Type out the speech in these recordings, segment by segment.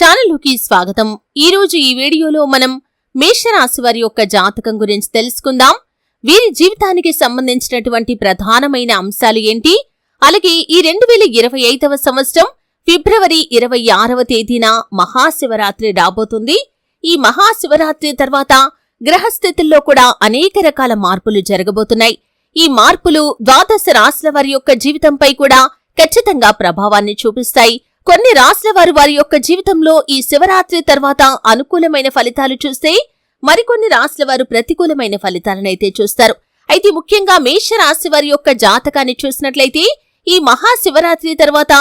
ఛానల్లోకి స్వాగతం. ఈ రోజు ఈ వీడియోలో మనం మేషరాశి వారి యొక్క జాతకం గురించి తెలుసుకుందాం. వీరి జీవితానికి సంబంధించినటువంటి ప్రధానమైన అంశాలు ఏంటి? అలాగే ఈ రెండు వేల ఇరవై ఐదవ సంవత్సరం ఫిబ్రవరి ఇరవై ఆరవ తేదీన మహాశివరాత్రి రాబోతుంది. ఈ మహాశివరాత్రి తర్వాత గ్రహస్థితుల్లో కూడా అనేక రకాల మార్పులు జరగబోతున్నాయి. ఈ మార్పులు ద్వాదశ రాశుల వారి యొక్క జీవితంపై కూడా ఖచ్చితంగా ప్రభావాన్ని చూపిస్తాయి. కొన్ని రాశుల వారు వారి యొక్క జీవితంలో ఈ శివరాత్రి తర్వాత అనుకూలమైన ఫలితాలు చూస్తే మరికొన్ని రాశుల వారు ప్రతికూలమైన ఫలితాలనైతే చూస్తారు. అయితే ముఖ్యంగా మేష రాశి వారి యొక్క జాతకాన్ని చూసినట్లయితే ఈ మహాశివరాత్రి తర్వాత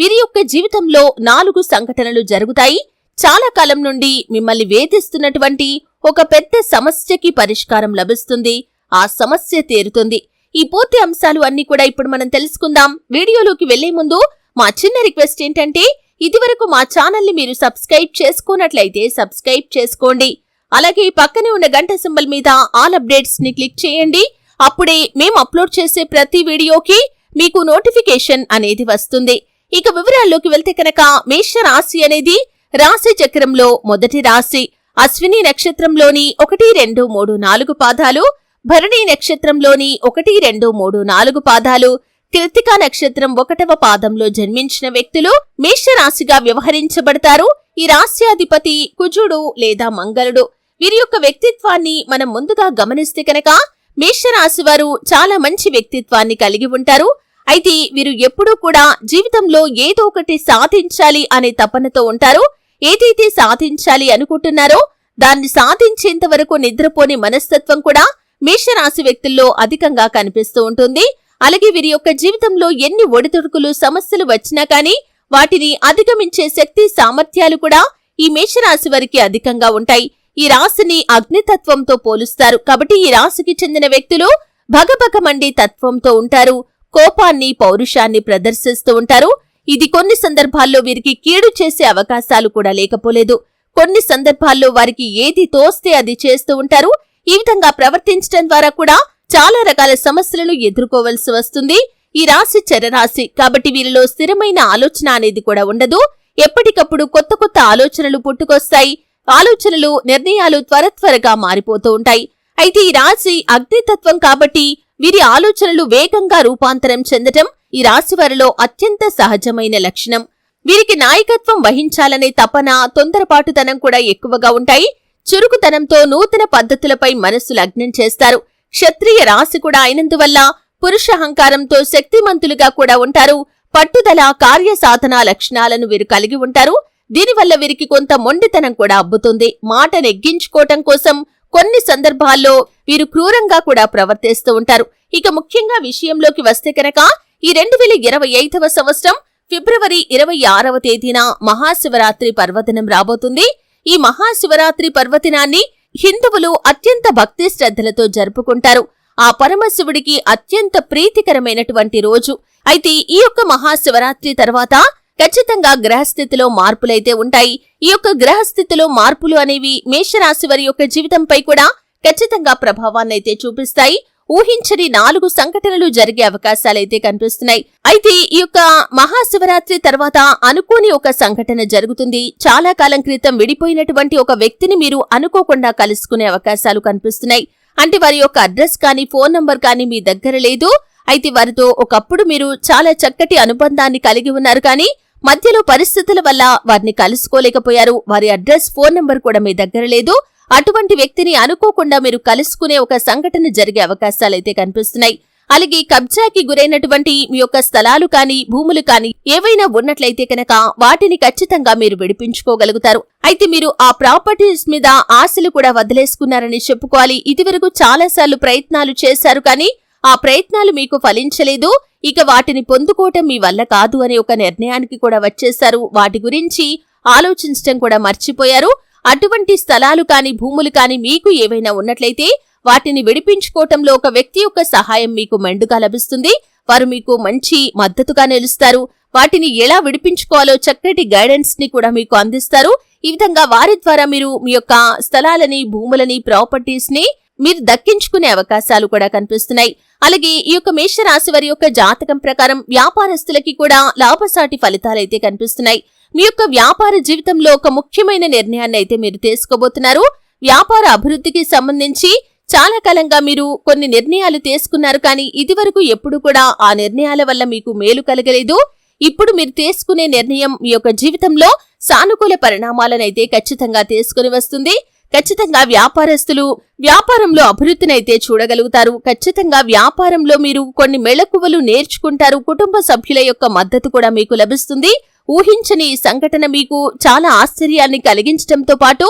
వీరి యొక్క జీవితంలో నాలుగు సంఘటనలు జరుగుతాయి. చాలా కాలం నుండి మిమ్మల్ని వేధిస్తున్నటువంటి ఒక పెద్ద సమస్యకి పరిష్కారం లభిస్తుంది. ఆ సమస్య తీరుతుంది. ఈ పూర్తి అంశాలు అన్ని కూడా ఇప్పుడు మనం తెలుసుకుందాం. వీడియోలోకి వెళ్ళే ముందు మా చిన్న రిక్వెస్ట్ ఏంటంటే ఇదివరకు మా ఛానల్ని మీరు సబ్స్క్రైబ్ చేసుకున్నట్లయితే సబ్స్క్రైబ్ చేసుకోండి. అలాగే పక్కనే ఉన్న గంట సింబల్ మీద ఆల్ అప్డేట్స్ని క్లిక్ చేయండి. అప్పుడే మేము అప్లోడ్ చేసే ప్రతి వీడియోకి మీకు నోటిఫికేషన్ అనేది వస్తుంది. ఇక వివరాల్లోకి వెళ్తే కనుక మేష రాశి అనేది రాశి చక్రంలో మొదటి రాశి. అశ్విని నక్షత్రంలోని ఒకటి రెండు మూడు నాలుగు పాదాలు భరణి నక్షత్రంలోని ఒకటి రెండు మూడు నాలుగు పాదాలు కృత్తికా నక్షత్రం ఒకటవ పాదంలో జన్మించిన వ్యక్తులు మేషరాశిగా వ్యవహరించబడతారు. ఈ రాశ్యాధిపతి కుజుడు లేదా మంగళుడు. వీరి యొక్క వ్యక్తిత్వాన్ని మనం ముందుగా గమనిస్తే కనుక మేషరాశి వారు చాలా మంచి వ్యక్తిత్వాన్ని కలిగి ఉంటారు. అయితే వీరు ఎప్పుడూ కూడా జీవితంలో ఏదో ఒకటి సాధించాలి అనే తపనతో ఉంటారు. ఏదైతే సాధించాలి అనుకుంటున్నారో దాన్ని సాధించేంత వరకు నిద్రపోని మనస్తత్వం కూడా మేషరాశి వ్యక్తుల్లో అధికంగా కనిపిస్తూ ఉంటుంది. అలాగే వీరి యొక్క జీవితంలో ఎన్ని ఒడిదుడుకులు సమస్యలు వచ్చినా కానీ వాటిని అధిగమించే శక్తి సామర్థ్యాలు కూడా ఈ మేషరాశి వారికి అధికంగా ఉంటాయి. ఈ రాశిని అగ్నితత్వంతో పోలుస్తారు. కాబట్టి ఈ రాశికి చెందిన వ్యక్తులు భగభగమండి తత్వంతో ఉంటారు. కోపాన్ని పౌరుషాన్ని ప్రదర్శిస్తూ ఉంటారు. ఇది కొన్ని సందర్భాల్లో వీరికి కీడు చేసే అవకాశాలు కూడా లేకపోలేదు. కొన్ని సందర్భాల్లో వారికి ఏది తోస్తే అది చేస్తూ ఉంటారు. ఈ విధంగా ప్రవర్తించడం ద్వారా కూడా చాలా రకాల సమస్యలను ఎదుర్కోవలసి వస్తుంది. ఈ రాశి చరరాశి కాబట్టి వీరిలో స్థిరమైన ఆలోచన అనేది కూడా ఉండదు. ఎప్పటికప్పుడు కొత్త కొత్త ఆలోచనలు పుట్టుకొస్తాయి. ఆలోచనలు నిర్ణయాలు త్వర త్వరగా మారిపోతూ ఉంటాయి. అయితే ఈ రాశి అగ్నితత్వం కాబట్టి వీరి ఆలోచనలు వేగంగా రూపాంతరం చెందటం ఈ రాశి వారిలో అత్యంత సహజమైన లక్షణం. వీరికి నాయకత్వం వహించాలనే తపన తొందరపాటుతనం కూడా ఎక్కువగా ఉంటాయి. చురుకుతనంతో నూతన పద్ధతులపై మనస్సు లగ్నం చేస్తారు. క్షత్రియ రాశి కూడా అయినందువల్ల పురుషహంకారంతో శక్తిమంతులుగా కూడా ఉంటారు. పట్టుదల కార్యసాధన లక్షణాలను వీరు కలిగి ఉంటారు. దీనివల్ల వీరికి కొంత మొండితనం కూడా అబ్బుతుంది. మాట నెగ్గించుకోవటం కోసం కొన్ని సందర్భాల్లో వీరు క్రూరంగా కూడా ప్రవర్తిస్తూ ఉంటారు. ఇక ముఖ్యంగా విషయంలోకి వస్తే కనుక ఈ రెండు వేల ఇరవై ఐదవ సంవత్సరం ఫిబ్రవరి ఇరవై ఆరవ తేదీన మహాశివరాత్రి పర్వదినం రాబోతుంది. ఈ మహాశివరాత్రి పర్వదినాన్ని హిందువులు అత్యంత భక్తి శ్రద్ధలతో జరుపుకుంటారు. ఆ పరమశివుడికి అత్యంత ప్రీతికరమైనటువంటి రోజు. అయితే ఈ యొక్క మహాశివరాత్రి తర్వాత ఖచ్చితంగా గ్రహస్థితిలో మార్పులైతే ఉంటాయి. ఈ యొక్క గ్రహస్థితిలో మార్పులు అనేవి మేషరాశి వారి యొక్క జీవితంపై కూడా ఖచ్చితంగా ప్రభావాన్నైతే చూపిస్తాయి. ఊహించని నాలుగు సంఘటనలు జరిగే అవకాశాలైతే కనిపిస్తున్నాయి. అయితే ఈ యొక్క మహాశివరాత్రి తర్వాత అనుకోని ఒక సంఘటన జరుగుతుంది. చాలా కాలం క్రితం విడిపోయినటువంటి ఒక వ్యక్తిని మీరు అనుకోకుండా కలుసుకునే అవకాశాలు కనిపిస్తున్నాయి. అంటే వారి యొక్క అడ్రస్ కానీ ఫోన్ నంబర్ కానీ మీ దగ్గర లేదు. అయితే వారితో ఒకప్పుడు మీరు చాలా చక్కటి అనుబంధాన్ని కలిగి ఉన్నారు కానీ మధ్యలో పరిస్థితుల వల్ల వారిని కలుసుకోలేకపోయారు. వారి అడ్రస్ ఫోన్ నంబర్ కూడా మీ దగ్గర లేదు. అటువంటి వ్యక్తిని అనుకోకుండా మీరు కలుసుకునే ఒక సంఘటన జరిగే అవకాశాలైతే కనిపిస్తున్నాయి. అలాగే కబ్జాకి గురైనటువంటి మీ యొక్క స్థలాలు కానీ భూములు కానీ ఏవైనా ఉన్నట్లయితే కనుక వాటిని ఖచ్చితంగా మీరు విడిపించుకోగలుగుతారు. అయితే మీరు ఆ ప్రాపర్టీస్ మీద ఆశలు కూడా వదిలేసుకున్నారని చెప్పుకోవాలి. ఇదివరకు చాలాసార్లు ప్రయత్నాలు చేశారు కానీ ఆ ప్రయత్నాలు మీకు ఫలించలేదు. ఇక వాటిని పొందుకోవటం మీ వల్ల కాదు అనే ఒక నిర్ణయానికి కూడా వచ్చేశారు. వాటి గురించి ఆలోచించటం కూడా మర్చిపోయారు. అటువంటి స్థలాలు కాని భూములు కాని మీకు ఏవైనా ఉన్నట్లయితే వాటిని విడిపించుకోవటంలో ఒక వ్యక్తి యొక్క సహాయం మీకు మెండుగా లభిస్తుంది. వారు మీకు మంచి మద్దతుగా నిలుస్తారు. వాటిని ఎలా విడిపించుకోవాలో చక్కటి గైడెన్స్ని కూడా మీకు అందిస్తారు. ఈ విధంగా వారి ద్వారా మీరు మీ యొక్క స్థలాలని భూములని ప్రాపర్టీస్ని మీరు దక్కించుకునే అవకాశాలు కూడా కనిపిస్తున్నాయి. అలాగే ఈ యొక్క మేషరాశి వారి యొక్క జాతకం ప్రకారం వ్యాపారస్తులకి కూడా లాభసాటి ఫలితాలైతే కనిపిస్తున్నాయి. మీ యొక్క వ్యాపార జీవితంలో ఒక ముఖ్యమైన నిర్ణయాన్ని అయితే మీరు తీసుకోబోతున్నారు. వ్యాపార అభివృద్ధికి సంబంధించి చాలా కాలంగా మీరు కొన్ని నిర్ణయాలు తీసుకున్నారు. కానీ ఇదివరకు ఎప్పుడు కూడా ఆ నిర్ణయాల వల్ల మీకు మేలు కలగలేదు. ఇప్పుడు మీరు తీసుకునే నిర్ణయం మీ యొక్క జీవితంలో సానుకూల పరిణామాలనైతే ఖచ్చితంగా తీసుకుని వస్తుంది. ఖచ్చితంగా వ్యాపారస్తులు వ్యాపారంలో అభివృద్ధినైతే చూడగలుగుతారు. ఖచ్చితంగా వ్యాపారంలో మీరు కొన్ని మెళకువలు నేర్చుకుంటారు. కుటుంబ సభ్యుల యొక్క మద్దతు కూడా మీకు లభిస్తుంది. ఊహించని సంఘటన మీకు చాలా ఆశ్చర్యాన్ని కలిగించడంతో పాటు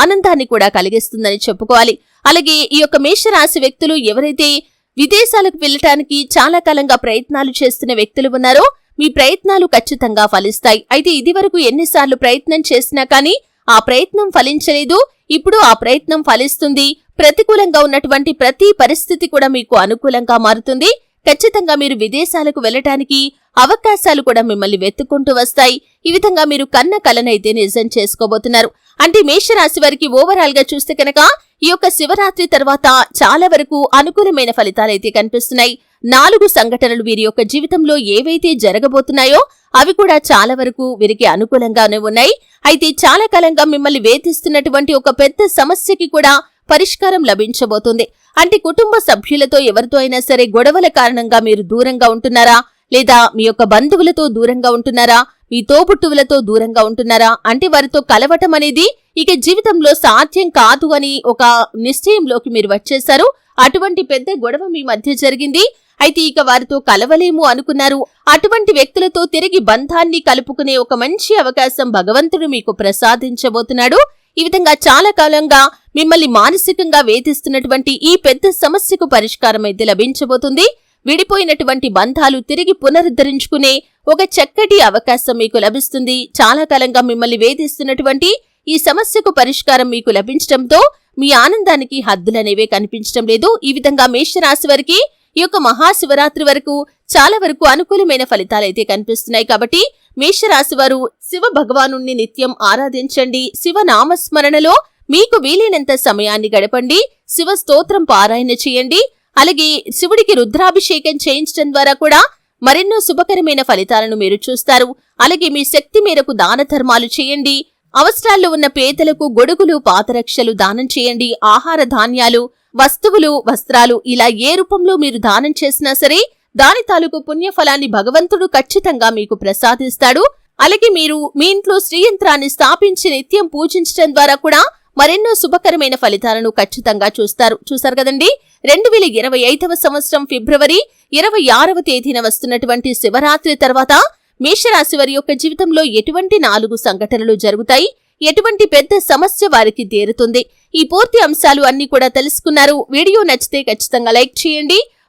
ఆనందాన్ని కూడా కలిగిస్తుందని చెప్పుకోవాలి. అలాగే ఈ యొక్క మేషరాశి వ్యక్తులు ఎవరైతే విదేశాలకు వెళ్ళటానికి చాలా కాలంగా ప్రయత్నాలు చేస్తున్న వ్యక్తులు ఉన్నారో మీ ప్రయత్నాలు ఖచ్చితంగా ఫలిస్తాయి. అయితే ఇదివరకు ఎన్నిసార్లు ప్రయత్నం చేసినా కానీ ఆ ప్రయత్నం ఫలించలేదు. ఇప్పుడు ఆ ప్రయత్నం ఫలిస్తుంది. ప్రతికూలంగా ఉన్నటువంటి ప్రతి పరిస్థితి కూడా మీకు అనుకూలంగా మారుతుంది. ఖచ్చితంగా మీరు విదేశాలకు వెళ్ళటానికి అవకాశాలు కూడా మిమ్మల్ని వెతుక్కుంటూ వస్తాయి. ఈ విధంగా మీరు కన్న కలనైతే నిజం చేసుకోబోతున్నారు. అంటే మేషరాశి వారికి ఓవరాల్గా చూస్తే కనుక ఈ యొక్క శివరాత్రి తర్వాత చాలా వరకు అనుకూలమైన ఫలితాలైతే కనిపిస్తున్నాయి. నాలుగు సంఘటనలు వీరి యొక్క జీవితంలో ఏవైతే జరగబోతున్నాయో అవి కూడా చాలా వరకు వీరికి అనుకూలంగానే ఉన్నాయి. అయితే చాలా కాలంగా మిమ్మల్ని వేధిస్తున్నటువంటి ఒక పెద్ద సమస్యకి కూడా పరిష్కారం లభించబోతుంది. అంటే కుటుంబ సభ్యులతో ఎవరితో అయినా సరే గొడవల కారణంగా మీరు దూరంగా ఉంటున్నారా? లేదా మీ యొక్క బంధువులతో దూరంగా ఉంటున్నారా? మీ తోబుట్టువులతో దూరంగా ఉంటున్నారా? అంటే వారితో కలవటం అనేది ఇక జీవితంలో సాధ్యం కాదు అని ఒక నిశ్చయంలోకి మీరు వచ్చేశారు. అటువంటి పెద్ద గొడవ మీ మధ్య జరిగింది. అయితే ఇక వారితో కలవలేము అనుకున్నారు. అటువంటి వ్యక్తులతో తిరిగి బంధాన్ని కలుపుకునే ఒక మంచి అవకాశం భగవంతుడు మీకు ప్రసాదించబోతున్నాడు. ఈ విధంగా చాలా కాలంగా మిమ్మల్ని మానసికంగా వేధిస్తున్నటువంటి ఈ పెద్ద సమస్యకు పరిష్కారం అయితే లభించబోతుంది. విడిపోయినటువంటి బంధాలు తిరిగి పునరుద్ధరించుకునే ఒక చక్కటి అవకాశం మీకు లభిస్తుంది. చాలా కాలంగా మిమ్మల్ని వేధిస్తున్నటువంటి ఈ సమస్యకు పరిష్కారం మీకు లభించడంతో మీ ఆనందానికి హద్దులనేవే కనిపించడం లేదు. ఈ విధంగా మేషరాశి వారికి ఈ యొక్క మహాశివరాత్రి వరకు చాలా వరకు అనుకూలమైన ఫలితాలైతే కనిపిస్తున్నాయి కాబట్టి మేషరాశివారు శివ భగవాను నిత్యం ఆరాధించండి. శివ నామస్మరణలో మీకు వీలైనంత సమయాన్ని గడపండి. శివ స్తోత్రం పారాయణ చేయండి. అలాగే శివుడికి రుద్రాభిషేకం చేయించడం ద్వారా కూడా మరెన్నో శుభకరమైన ఫలితాలను మీరు చూస్తారు. అలాగే మీ శక్తి మేరకు దాన ధర్మాలు చేయండి. అవసరాల్లో ఉన్న పేదలకు గొడుగులు పాతరక్షలు దానం చేయండి. ఆహార ధాన్యాలు వస్తువులు వస్త్రాలు ఇలా ఏ రూపంలో మీరు దానం చేసినా సరే దాని తాలూకు పుణ్యఫలాన్ని భగవంతుడు ఖచ్చితంగా మీకు ప్రసాదిస్తాడు. అలాగే మీరు మీ ఇంట్లో శ్రీయంత్రాన్ని స్థాపించి నిత్యం పూజించడం ద్వారా కూడా మరెన్నో శుభకరమైన ఫలితాలను ఖచ్చితంగా చూస్తారు. చూసారు కదండి? రెండు వేల ఇరవై ఐదవ సంవత్సరం ఫిబ్రవరి ఇరవై ఆరవ తేదీన వస్తున్నటువంటి శివరాత్రి తర్వాత మేషరాశి వారి యొక్క జీవితంలో ఎటువంటి నాలుగు సంఘటనలు జరుగుతాయి? ఎటువంటి పెద్ద సమస్య వారికి తీరుతుంది? ఈ పూర్తి అంశాలు అన్ని కూడా తెలుసుకున్నారు. వీడియో నచ్చితే ఖచ్చితంగా లైక్ చేయండి.